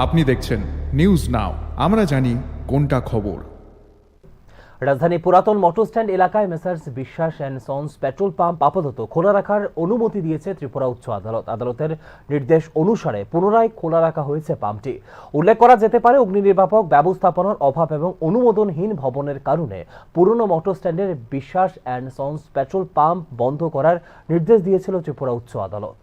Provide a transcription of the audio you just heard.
আপনি দেখছেন news now আমরা জানি কোনটা খবর। রাজধানী পুরাতন মোটর স্ট্যান্ড এলাকায় Messrs Biswas and sons petrol pump আপাতত খোলা রাখার অনুমতি দিয়েছে ত্রিপুরা উচ্চ আদালত। আদালতের নির্দেশ অনুসারে পুনরায় খোলা রাখা হয়েছে পাম্পটি। উল্লেখ করা যেতে পারে, অগ্নি নির্বাপক ব্যবস্থাপনার অভাব এবং অনুমোদনহীন ভবনের কারণে পুরনো মোটর স্ট্যান্ডের বিশ্বাস অ্যান্ড সন্স পেট্রোল পাম্প বন্ধ করার নির্দেশ দিয়েছিল ত্রিপুরা উচ্চ আদালত।